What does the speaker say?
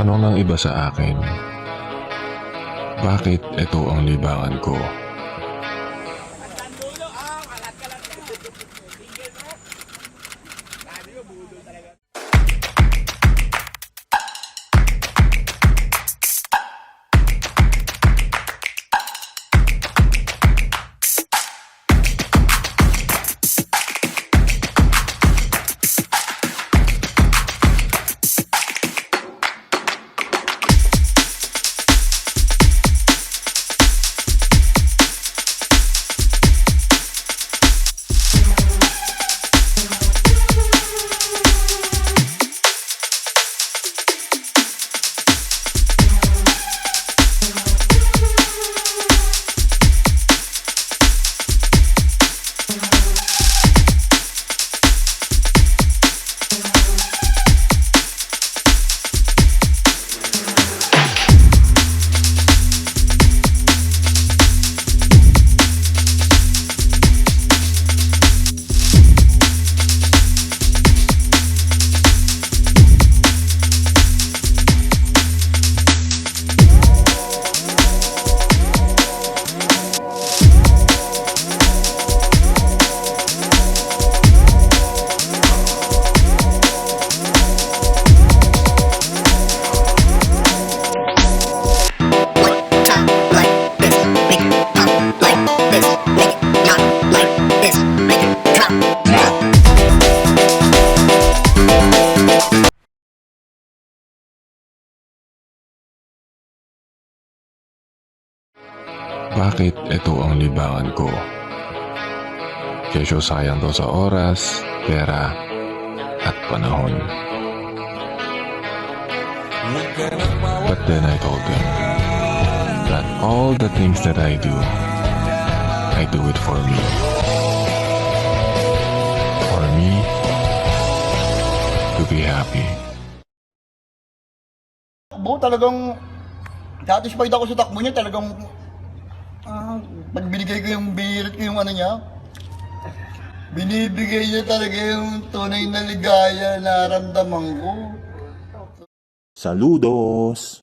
Tanong ng iba sa akin, bakit ito ang libangan ko? Bakit ito ang libangan ko? Kesyo sayang to sa oras, pera, at panahon. But then I told them that all the things that I do, I do it for me. For me to be happy. takbo, talagang satisfied ako sa takbo niya, talagang ah, pag binigay ko yung birit ko yung ano niya, binibigay niya talaga yung tunay na ligaya na ko. Saludos!